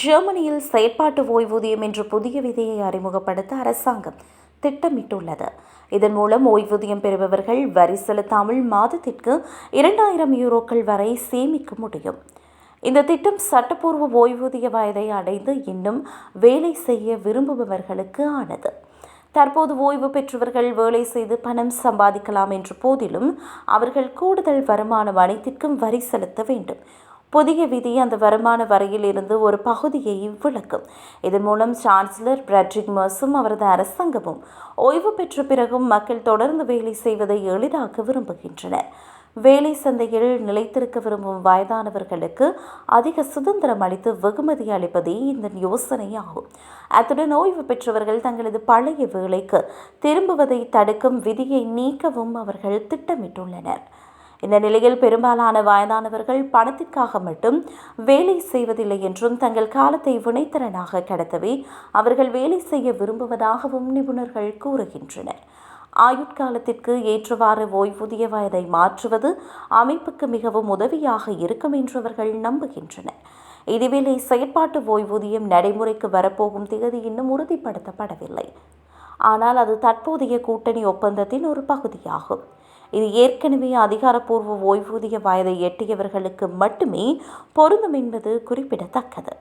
ஜெர்மனியில் செயற்பாட்டு ஓய்வூதியம் என்ற புதிய விதியை அறிமுகப்படுத்த அரசாங்கம் திட்டமிட்டுள்ளது. இதன் மூலம் ஓய்வூதியம் பெறுபவர்கள் வரி செலுத்தாமல் மாதத்திற்கு இரண்டாயிரம் யூரோக்கள் வரை சேமிக்க முடியும். இந்த திட்டம் சட்டப்பூர்வ ஓய்வூதிய வயதை அடைந்து இன்னும் வேலை செய்ய விரும்புபவர்களுக்கு ஆனது. தற்போது ஓய்வு பெற்றவர்கள் வேலை செய்து பணம் சம்பாதிக்கலாம் என்ற போதிலும் அவர்கள் கூடுதல் வருமானம் அனைத்திற்கும் வரி செலுத்த வேண்டும். புதிய விதி அந்த வருமான வரியில் இருந்து ஒரு பகுதியை விளக்கும். இதன் மூலம் சான்சலர் பிரெட்ரிக் மர்ஸும் அவரது அரசாங்கமும் ஓய்வு பெற்ற பிறகும் மக்கள் தொடர்ந்து வேலை செய்வதை எளிதாக்க விரும்புகின்றனர். வேலை சந்தையில் நிலைத்திருக்க விரும்பும் வயதானவர்களுக்கு அதிக சுதந்திரம் அளித்து வெகுமதி அளிப்பதே இந்த யோசனையாகும். அத்துடன் ஓய்வு பெற்றவர்கள் தங்களது பழைய வேலைக்கு திரும்புவதை தடுக்கும் விதியை நீக்கவும் அவர்கள் திட்டமிட்டுள்ளனர். இந்த நிலையில் பெரும்பாலான வயதானவர்கள் பணத்திற்காக மட்டும் வேலை செய்வதில்லை என்றும் தங்கள் காலத்தை வினைத்திறனாக கடத்தவே அவர்கள் வேலை செய்ய விரும்புவதாகவும் நிபுணர்கள் கூறுகின்றனர். ஆயுட்காலத்திற்கு ஏற்றவாறு ஓய்வூதிய வயதை மாற்றுவது அமைப்புக்கு மிகவும் உதவியாக இருக்கும் என்றவர்கள் நம்புகின்றனர். இதுவேளை செயற்பாட்டு ஓய்வூதியம் நடைமுறைக்கு வரப்போகும் தேதி இன்னும் உறுதிப்படுத்தப்படவில்லை. ஆனால் அது தற்போதைய கூட்டணி ஒப்பந்தத்தின் ஒரு பகுதியாகும். இது ஏற்கனவே அதிகாரப்பூர்வ ஓய்வூதிய வயதை எட்டியவர்களுக்கு மட்டுமே பொருந்தும் என்பது குறிப்பிடத்தக்கது.